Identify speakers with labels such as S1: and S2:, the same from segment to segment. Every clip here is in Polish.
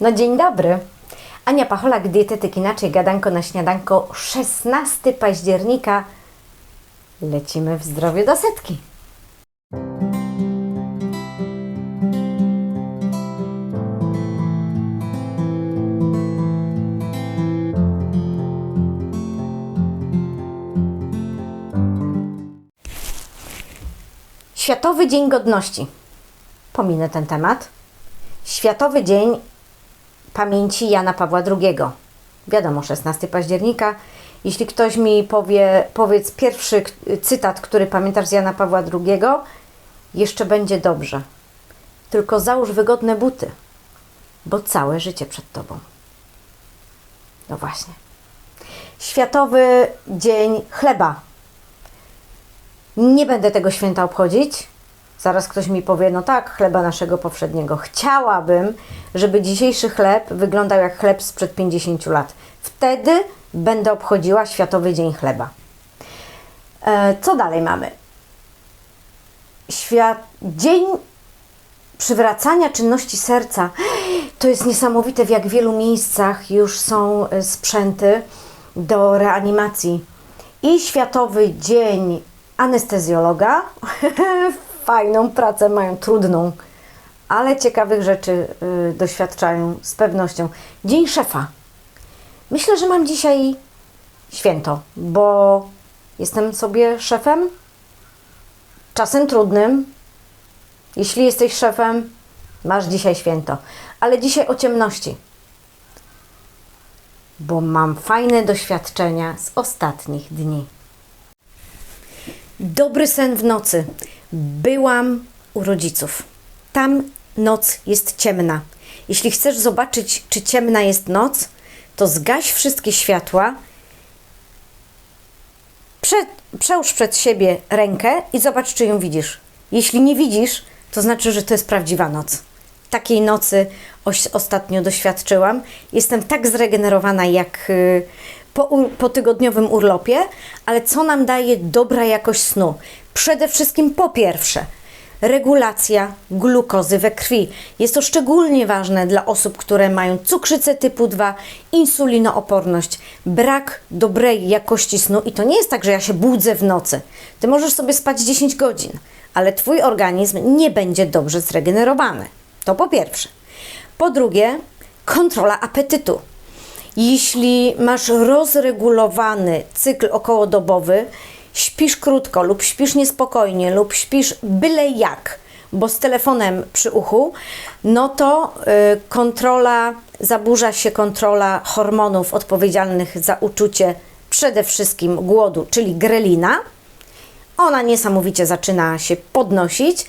S1: No dzień dobry. Ania Pacholak, dietetyk inaczej gadanko na śniadanko. 16 października. Lecimy w zdrowiu do setki. Światowy Dzień Godności. Pominę ten temat. Światowy Dzień Pamięci Jana Pawła II. Wiadomo, 16 października. Jeśli ktoś mi powie, powiedz pierwszy cytat, który pamiętasz z Jana Pawła II, jeszcze będzie dobrze. Tylko załóż wygodne buty, bo całe życie przed tobą. No właśnie. Światowy Dzień Chleba. Nie będę tego święta obchodzić. Zaraz ktoś mi powie, no tak, chleba naszego powszedniego. Chciałabym, żeby dzisiejszy chleb wyglądał jak chleb sprzed 50 lat. Wtedy będę obchodziła Światowy Dzień Chleba. E, co dalej mamy? Świat... Dzień przywracania czynności serca. To jest niesamowite, w jak wielu miejscach już są e, sprzęty do reanimacji. I Światowy Dzień Anestezjologa. Fajną pracę mają, trudną, ale ciekawych rzeczy y, doświadczają z pewnością. Dzień szefa. Myślę, że mam dzisiaj święto, bo jestem sobie szefem. Czasem trudnym. Jeśli jesteś szefem, masz dzisiaj święto. Ale dzisiaj o ciemności. Bo mam fajne doświadczenia z ostatnich dni. Dobry sen w nocy. Byłam u rodziców. Tam noc jest ciemna. Jeśli chcesz zobaczyć, czy ciemna jest noc, to zgaś wszystkie światła, prze, przełóż przed siebie rękę i zobacz, czy ją widzisz. Jeśli nie widzisz, to znaczy, że to jest prawdziwa noc. Takiej nocy ostatnio doświadczyłam. Jestem tak zregenerowana jak y, po, po tygodniowym urlopie, ale co nam daje dobra jakość snu? Przede wszystkim po pierwsze, regulacja glukozy we krwi. Jest to szczególnie ważne dla osób, które mają cukrzycę typu 2, insulinooporność, brak dobrej jakości snu i to nie jest tak, że ja się budzę w nocy. Ty możesz sobie spać 10 godzin, ale twój organizm nie będzie dobrze zregenerowany. To po pierwsze. Po drugie, kontrola apetytu. Jeśli masz rozregulowany cykl okołodobowy, śpisz krótko lub śpisz niespokojnie lub śpisz byle jak, bo z telefonem przy uchu, no to y, kontrola, zaburza się kontrola hormonów odpowiedzialnych za uczucie przede wszystkim głodu, czyli grelina. Ona niesamowicie zaczyna się podnosić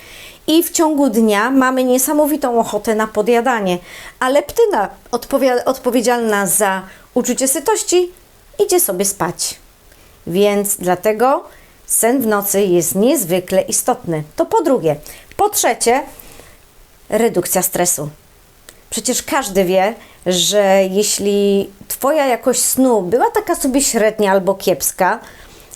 S1: i w ciągu dnia mamy niesamowitą ochotę na podjadanie, a leptyna odpowiedzialna za uczucie sytości idzie sobie spać. Więc dlatego sen w nocy jest niezwykle istotny. To po drugie. Po trzecie, redukcja stresu. Przecież każdy wie, że jeśli Twoja jakość snu była taka sobie średnia albo kiepska,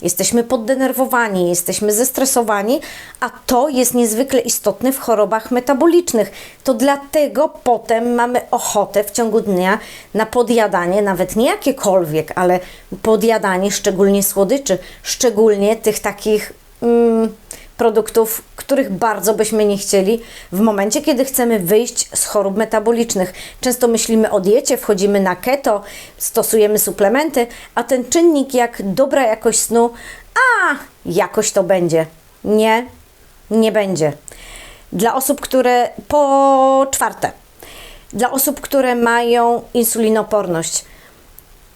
S1: jesteśmy poddenerwowani, jesteśmy zestresowani, a to jest niezwykle istotne w chorobach metabolicznych. To dlatego potem mamy ochotę w ciągu dnia na podjadanie, nawet nie jakiekolwiek, ale podjadanie szczególnie słodyczy, szczególnie tych takich. Mm, produktów, których bardzo byśmy nie chcieli w momencie, kiedy chcemy wyjść z chorób metabolicznych. Często myślimy o diecie, wchodzimy na keto, stosujemy suplementy, a ten czynnik jak dobra jakość snu, a jakoś to będzie. Nie, nie będzie. Dla osób, które po czwarte, dla osób, które mają insulinoporność,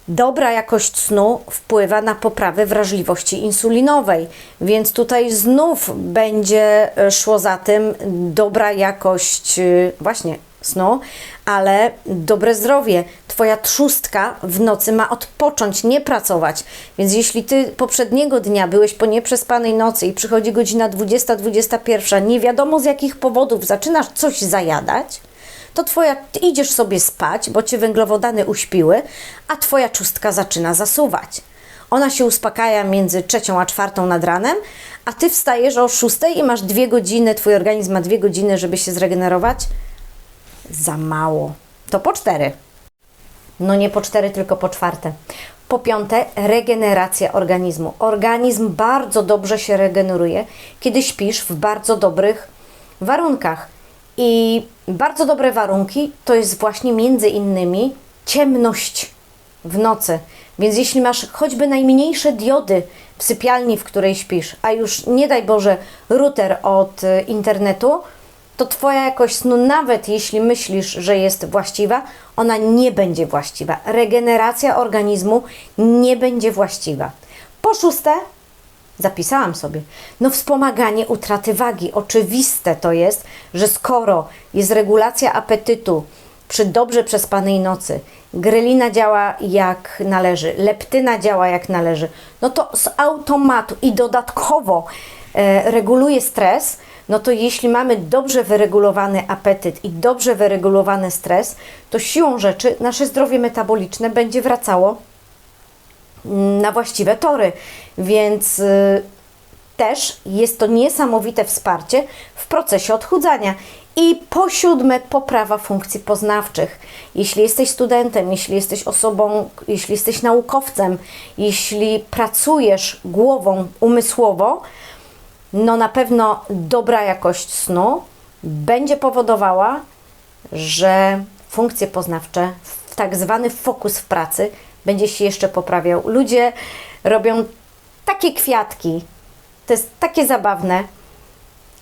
S1: Dobra jakość snu wpływa na poprawę wrażliwości insulinowej, więc tutaj znów będzie e, szło za tym dobra jakość e, właśnie snu, ale dobre zdrowie. Twoja trzustka w nocy ma odpocząć, nie pracować. Więc jeśli ty poprzedniego dnia byłeś po nieprzespanej nocy i przychodzi godzina 20-21, nie wiadomo z jakich powodów zaczynasz coś zajadać, to twoja idziesz sobie spać, bo cię węglowodany uśpiły, a twoja czustka zaczyna zasuwać. Ona się uspokaja między trzecią a czwartą nad ranem, a ty wstajesz o szóstej i masz dwie godziny, twój organizm ma dwie godziny, żeby się zregenerować. Za mało. to po cztery. No nie po cztery, tylko po czwarte. Po piąte, regeneracja organizmu. Organizm bardzo dobrze się regeneruje, kiedy śpisz w bardzo dobrych warunkach. I bardzo dobre warunki to jest właśnie między innymi ciemność w nocy. Więc jeśli masz choćby najmniejsze diody w sypialni, w której śpisz, a już nie daj Boże router od y, internetu, to Twoja jakość snu, nawet jeśli myślisz, że jest właściwa, ona nie będzie właściwa. Regeneracja organizmu nie będzie właściwa. Po szóste, zapisałam sobie, no wspomaganie utraty wagi. Oczywiste to jest, że skoro jest regulacja apetytu przy dobrze przespanej nocy, grelina działa jak należy, leptyna działa jak należy, no to z automatu i dodatkowo e, reguluje stres, no to jeśli mamy dobrze wyregulowany apetyt i dobrze wyregulowany stres, to siłą rzeczy nasze zdrowie metaboliczne będzie wracało na właściwe tory. Więc y, też jest to niesamowite wsparcie w procesie odchudzania. I po siódme, poprawa funkcji poznawczych. Jeśli jesteś studentem, jeśli jesteś osobą, jeśli jesteś naukowcem, jeśli pracujesz głową umysłowo, no na pewno dobra jakość snu będzie powodowała, że funkcje poznawcze, tak zwany fokus w pracy będzie się jeszcze poprawiał. Ludzie robią takie kwiatki, to jest takie zabawne,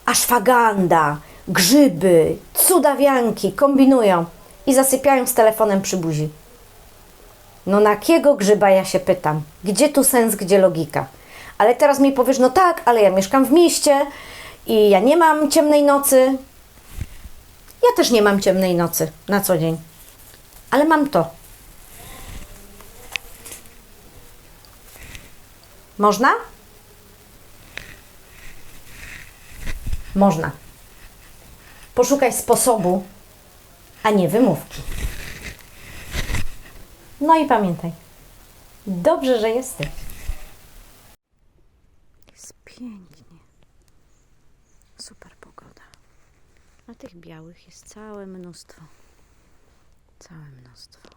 S1: aszwaganda, grzyby, cudawianki, kombinują i zasypiają z telefonem przy buzi. No na jakiego grzyba ja się pytam? Gdzie tu sens, gdzie logika? Ale teraz mi powiesz, no tak, ale ja mieszkam w mieście i ja nie mam ciemnej nocy. Ja też nie mam ciemnej nocy na co dzień. Ale mam to. Można? Można. Poszukaj sposobu, a nie wymówki. No i pamiętaj, dobrze, że jesteś. Jest pięknie. Super pogoda. A tych białych jest całe mnóstwo. Całe mnóstwo.